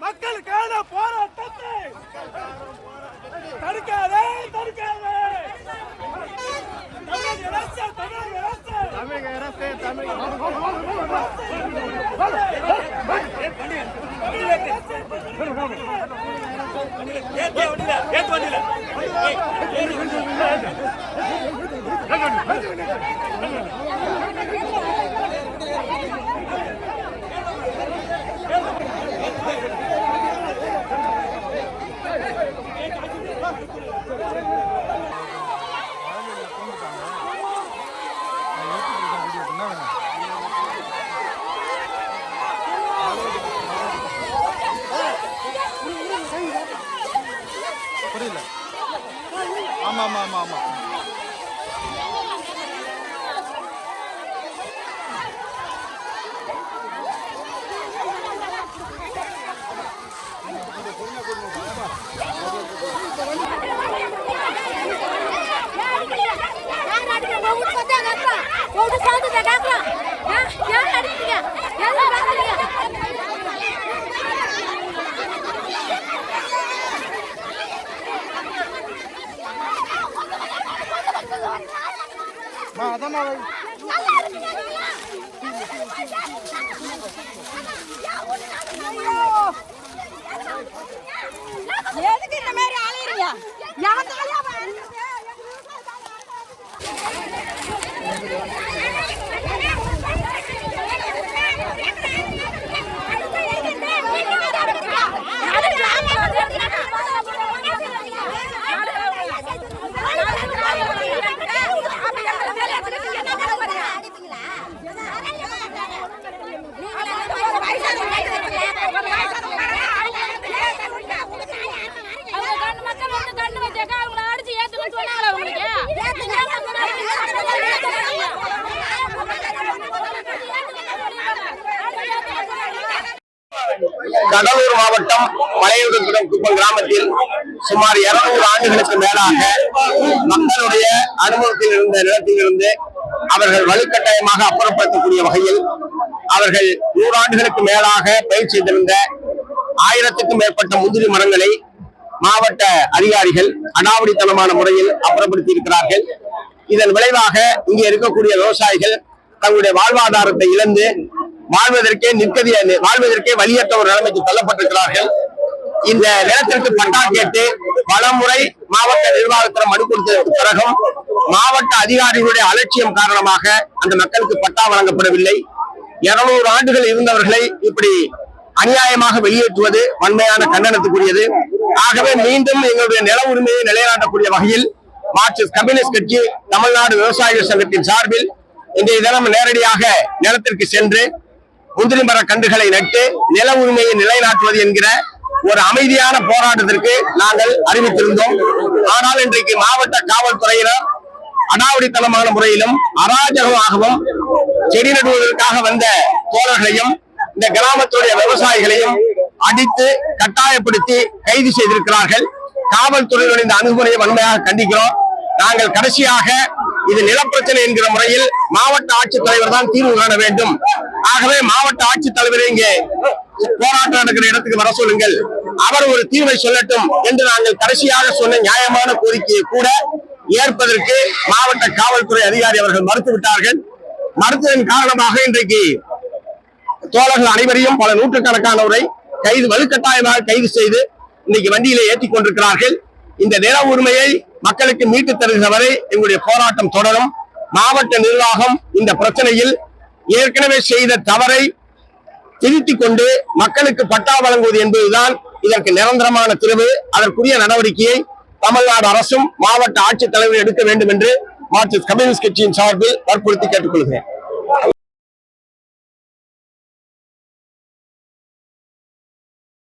மக்களுக்கான போராட்டத்தை தடுக்காதே தடுக்காதே. தமிழக அரசு தமிழக அரசு. தமிழக அரசு புரியல ஆமா ஆமா ஆமா ஆமா எதுக்கு இந்த மாதிரி அலையறீங்க யாத்தால கடலூர் மாவட்டம் மலையுடன் குப்பம் கிராமத்தில் சுமார் இருநூறு ஆண்டுகளுக்கு மேலாக மக்களுடைய அனுபவத்தில் இருந்த நிலத்திலிருந்து அவர்கள் வலுக்கட்டாயமாக அப்புறப்படுத்தக்கூடிய வகையில் அவர்கள் நூறாண்டுகளுக்கு மேலாக பயிர் செய்திருந்த ஆயிரத்துக்கும் மேற்பட்ட முந்திரி மரங்களை மாவட்ட அதிகாரிகள் அடாவடித்தனமான முறையில் அப்புறப்படுத்தி இருக்கிறார்கள் இதன் விளைவாக இங்கே இருக்கக்கூடிய விவசாயிகள் தங்களுடைய வாழ்வாதாரத்தை இழந்து வாழ்வதற்கே நிற்கதி வாழ்வதற்கே வழியற்ற ஒரு நிலைமைக்கு தள்ளப்பட்டிருக்கிறார்கள். இந்த நிலத்திற்கு பட்டா கேட்டு பலமுறை மாவட்ட நிர்வாகத்திடம் மனு கொடுத்ததற்கு பிறகும் மாவட்ட அதிகாரிகளுடைய அலட்சியம் காரணமாக அந்த மக்களுக்கு பட்டா வழங்கப்படவில்லை. இருநூறு ஆண்டுகள் இருந்தவர்களை இப்படி அநியாயமாக வெளியேற்றுவது வன்மையான கண்டனத்துக்குரியது. ஆகவே மீண்டும் எங்களுடைய நில உரிமையை நிலைநாட்டக்கூடிய வகையில் மார்க்சிஸ்ட் கம்யூனிஸ்ட் கட்சி தமிழ்நாடு விவசாயிகள் சங்கத்தின் சார்பில் இன்றைய தினம் நேரடியாக நிலத்திற்கு சென்று முந்திரி மர கன்றுகளை நட்டு நில உரிமையை நிலைநாட்டுவது என்கிற ஒரு அமைதியான போராட்டத்திற்கு நாங்கள் அறிவித்திருந்தோம். ஆனால் இன்றைக்கு மாவட்ட காவல்துறையினர் அடாவடித்தனமான முறையிலும் அராஜகமாகவும் செடி நடுவதற்காக வந்த தோழர்களையும் இந்த கிராமத்துடைய விவசாயிகளையும் அடித்து கட்டாயப்படுத்தி கைது செய்திருக்கிறார்கள். காவல்துறையினர் இந்த அணுகுமுறையை வன்மையாக கண்டிக்கிறோம். நாங்கள் கடைசியாக இது நிலப்பிரச்சனை என்கிற முறையில் மாவட்ட ஆட்சித்தலைவர் தான் தீர்வு காண வேண்டும். ஆகவே மாவட்ட ஆட்சித்தலைவரை இங்கே போராட்டம் நடக்கிற இடத்துக்கு வர சொல்லுங்கள். அவர் ஒரு தீர்வை சொல்லட்டும் என்று நாங்கள் கடைசியாக சொன்ன நியாயமான கோரிக்கையை கூட ஏற்பதற்கு மாவட்ட காவல்துறை அதிகாரி அவர்கள் மறுத்துவிட்டார்கள். மறுத்ததன் காரணமாக இன்றைக்கு தோழர்கள் அனைவரையும் பல நூற்றுக்கணக்கானவரை கைது வலுக்கட்டாயமாக கைது செய்து இன்னைக்கு வண்டியிலே ஏற்றிக் கொண்டிருக்கிறார்கள். இந்த நில உரிமையை மக்களுக்கு மீட்டு தருகிறவரை எங்களுடைய போராட்டம் தொடரும். மாவட்ட நிர்வாகம் இந்த பிரச்சனையில் ஏற்கனவே செய்த தவறை திருத்திக் கொண்டு மக்களுக்கு பட்டா வழங்குவது என்பதுதான் இதற்கு நிரந்தரமான தீர்வு. அதற்குரிய நடவடிக்கையை தமிழ்நாடு அரசும் மாவட்ட ஆட்சித்தலைவர் எடுக்க வேண்டும் என்று மார்க்சிஸ்ட் கம்யூனிஸ்ட் கட்சியின் சார்பில் வற்புறுத்தி கேட்டுக்கொள்கிறேன்.